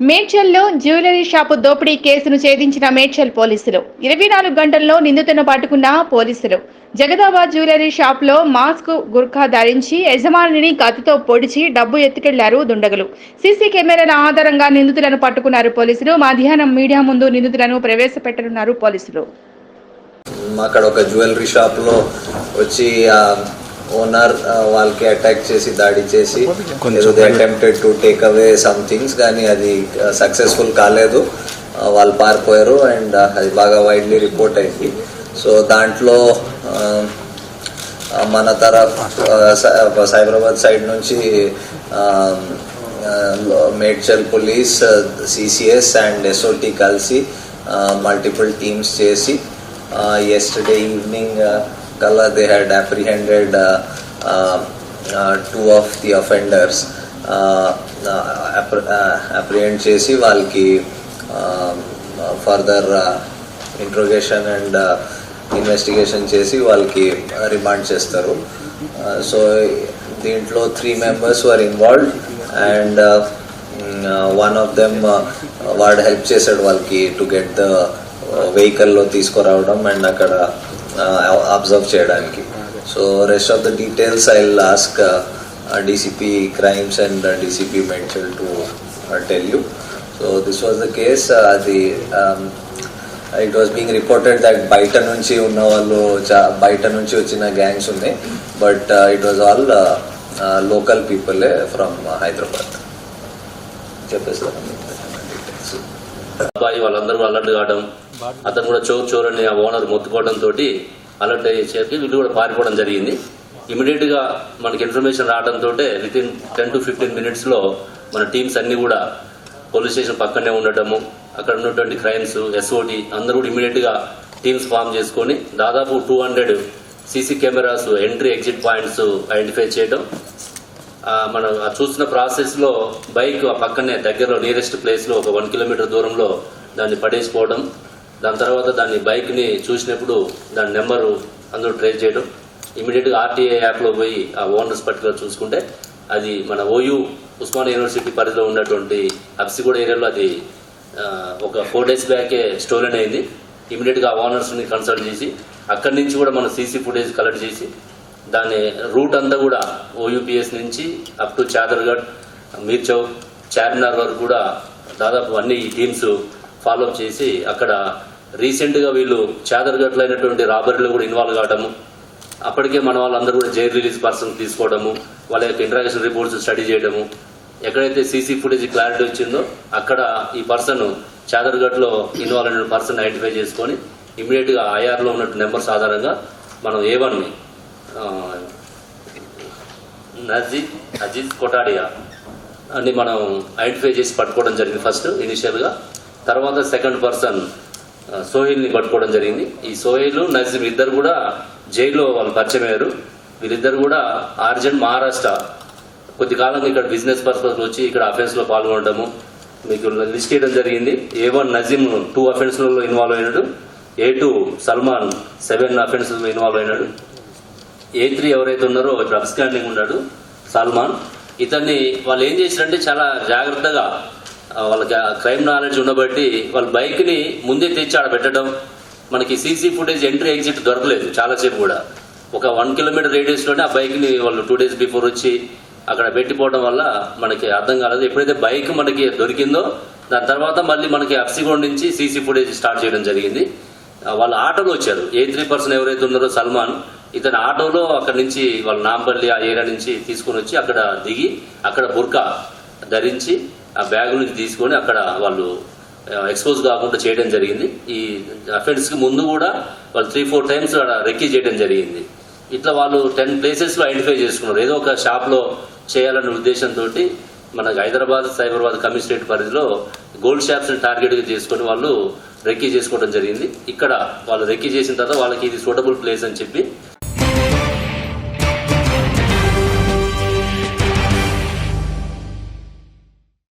మేడ్చల్లో jewellery shop దోపిడీ కేసును ఛేదించిన మేడ్చల్ పోలీసులు. ఇరవై నాలుగు గంటల్లో నిందితులను పట్టుకున్న పోలీసులు. జగదాబాద్ జ్యువెలరీ షాప్లో మాస్క్ గుర్ఖా ధరించి యజమానిని కత్తితో పొడిచి డబ్బు ఎత్తుకెళ్ళారు దుండగులు. సీసీ కెమెరాల ఆధారంగా నిందితులను పట్టుకున్నారు పోలీసులు. మధ్యాహ్నం మీడియా ముందు నిందితులను ప్రవేశపెట్టనున్నారు పోలీసులు. అక్కడ ఒక జ్యువెలరీ షాప్లో వచ్చి ఓనర్ వాళ్ళకి అటాక్ చేసి దాడి చేసి attempted to take away some things కానీ అది సక్సెస్ఫుల్ కాలేదు. ఆ, వాళ్ళు పారిపోయారు అండ్ అది బాగా వైడ్లీ రిపోర్ట్ అయింది. సో దాంట్లో ఆ, మన తరఫ్ సైబరాబాద్ సైడ్ నుంచి ఆ, Medchal police CCS and SOT కలిసి మల్టిపుల్ టీమ్స్ చేసి evening uh, kala they had apprehended uh, uh, uh, two of the offenders. Uh, uh, uh, చేసి వాళ్ళకి ఫర్దర్ ఇంట్రోగేషన్ అండ్ ఇన్వెస్టిగేషన్ చేసి వాళ్ళకి రిమాండ్ చేస్తారు. సో దీంట్లో three members are involved and one of them వాడు help చేశాడు వాళ్ళకి to get the వెహికల్లో తీసుకురావడం అండ్ అక్కడ అబ్జర్వ్ చేయడానికి. So rest of the details I ask DCP crimes and DCP mention to tell you so this was the case అది it was being reported that బయట నుంచి ఉన్న వాళ్ళు బయట నుంచి వచ్చిన గ్యాంగ్స్ ఉన్నాయి but it was all local పీపులే from Hyderabad చెప్పేస్తాను. అబ్బాయి వాళ్ళందరూ అలర్ట్ కావడం అతను కూడా చోర్ చోర్ అని ఆ ఓనర్ మొత్తుకోవడం తోటి అలర్ట్ అయ్యేసరికి వీళ్ళు కూడా పారిపోవడం జరిగింది. ఇమీడియట్గా మనకి ఇన్ఫర్మేషన్ రావడంతో within ten to fifteen మినిట్స్లో మన టీమ్స్ అన్ని కూడా పోలీస్ స్టేషన్ పక్కనే ఉండటము అక్కడ ఉన్నటువంటి క్రైమ్స్ ఎస్ఓటి అందరూ కూడా ఇమీడియట్గా టీమ్స్ ఫామ్ చేసుకొని దాదాపు two hundred CC cameras entry exit points identify చేయడం మనం చూసిన ప్రాసెస్లో ప్రాసెస్లో బైక్ ఆ పక్కనే దగ్గరలో నియరెస్ట్ ప్లేస్లో ఒక వన్ కిలోమీటర్ దూరంలో దాన్ని పడేసిపోవడం దాని తర్వాత దాన్ని బైక్ని చూసినప్పుడు దాని నెంబరు అందరూ ట్రేస్ చేయడం. ఇమీడియట్గా యాప్లో యాప్లో పోయి ఆ ఓనర్స్ పర్టికులర్ చూసుకుంటే అది మన ఓయూ ఉస్మాన్ యూనివర్సిటీ పరిధిలో ఉన్నటువంటి అప్సిగూడ ఏరియాలో అది ఒక ఫోర్ డేస్ బ్యాకే స్టోలెన్ అయింది. ఇమీడియట్గా ఓనర్స్ని కన్సల్ట్ చేసి అక్కడి నుంచి కూడా మనం సీసీ ఫుటేజ్ కలెక్ట్ చేసి దాని రూట్ అంతా కూడా ఓయూపీఎస్ నుంచి అప్ టు చాదర్గఢ్ మీర్చౌక్ చార్మినార్ వరకు కూడా దాదాపు అన్ని టీమ్స్ ఫాలో చేసి అక్కడ రీసెంట్గా వీళ్ళు చాదర్గఢ్లో అయినటువంటి రాబరీలో కూడా ఇన్వాల్వ్ కావడము. అప్పటికే మన వాళ్ళందరూ కూడా జైల్ రిలీజ్ పర్సన్ తీసుకోవడము వాళ్ళ యొక్క ఇంటరాక్షన్ రిపోర్ట్స్ స్టడీ చేయడము. ఎక్కడైతే సీసీ ఫుటేజ్ క్లారిటీ వచ్చిందో అక్కడ ఈ పర్సన్ చాదర్గఢ్లో ఇన్వాల్వ్ అయిన పర్సన్ ఐడెంటిఫై చేసుకొని ఇమీడియట్ ఐఆర్లో ఉన్నట్టు నెంబర్స్ ఆధారంగా మనం ఏ నజీద్ అజీజ్ కొటాడియా అని మనం ఐడెంటిఫై చేసి పట్టుకోవడం జరిగింది ఫస్ట్ ఇనిషియల్గా. తర్వాత సెకండ్ పర్సన్ సోహిల్ని పట్టుకోవడం జరిగింది. ఈ సోహిల్ నజీమ్ ఇద్దరు కూడా జైల్లో వాళ్ళు పరిచయం అయ్యారు. వీళ్ళిద్దరు కూడా ఆర్జెంట్ మహారాష్ట్ర. కొద్ది కాలంగా ఇక్కడ బిజినెస్ పర్పస్ వచ్చి ఇక్కడ అఫెన్స్లో పాల్గొనడము మీకు లిస్ట్ చేయడం జరిగింది. ఏ వన్ నజీమ్ టూ అఫెన్స్లలో ఇన్వాల్వ్ అయినాడు. ఏ టూ సల్మాన్ సెవెన్ అఫెన్స్లో ఇన్వాల్వ్ అయినాడు. ఏ త్రీ ఎవరైతే ఉన్నారో ఇప్పుడు అబ్స్టాండింగ్ ఉన్నాడు సల్మాన్. ఇతన్ని వాళ్ళు ఏం చేశారంటే చాలా జాగ్రత్తగా వాళ్ళకి క్రైమ్ నాలెడ్జ్ ఉండబట్టి వాళ్ళ బైక్ని ముందే తెచ్చి ఆడ పెట్టడం. మనకి సీసీ ఫుటేజ్ ఎంట్రీ ఎగ్జిట్ దొరకలేదు చాలాసేపు కూడా. ఒక వన్ కిలోమీటర్ రేడియస్లోనే ఆ బైక్ని వాళ్ళు టూ డేస్ బిఫోర్ వచ్చి అక్కడ పెట్టిపోవడం వల్ల మనకి అర్థం కాలేదు. ఎప్పుడైతే బైక్ మనకి దొరికిందో దాని తర్వాత మళ్ళీ మనకి అప్సిగోడ్ నుంచి సీసీ ఫుటేజ్ స్టార్ట్ చేయడం జరిగింది. వాళ్ళు ఆటోలో వచ్చారు. ఏ త్రీ పర్సన్ ఎవరైతే ఉన్నారో సల్మాన్. ఇతను ఆటోలో అక్కడ నుంచి వాళ్ళ నాంపల్లి ఆ ఏరియా నుంచి తీసుకొని వచ్చి అక్కడ దిగి అక్కడ బుర్కా ధరించి ఆ బ్యాగ్ నుంచి తీసుకొని అక్కడ వాళ్ళు ఎక్స్పోజ్ కాకుండా చేయడం జరిగింది. ఈ అఫెన్స్కి ముందు కూడా వాళ్ళు త్రీ ఫోర్ టైమ్స్ అక్కడ రెక్కీ చేయడం జరిగింది. ఇట్లా వాళ్ళు టెన్ ప్లేసెస్లో ఐడెంటిఫై చేసుకున్నారు. ఏదో ఒక షాప్లో చేయాలన్న చేయాలనే ఉద్దేశంతో మనకి హైదరాబాద్ సైబరాబాద్ కమిషనరేట్ పరిధిలో గోల్డ్ షాప్స్ని టార్గెట్గా చేసుకొని వాళ్ళు రెక్కీ చేసుకోవడం జరిగింది. ఇక్కడ వాళ్ళు రెక్కీ చేసిన తర్వాత వాళ్ళకి ఇది సూటబుల్ ప్లేస్ అని చెప్పి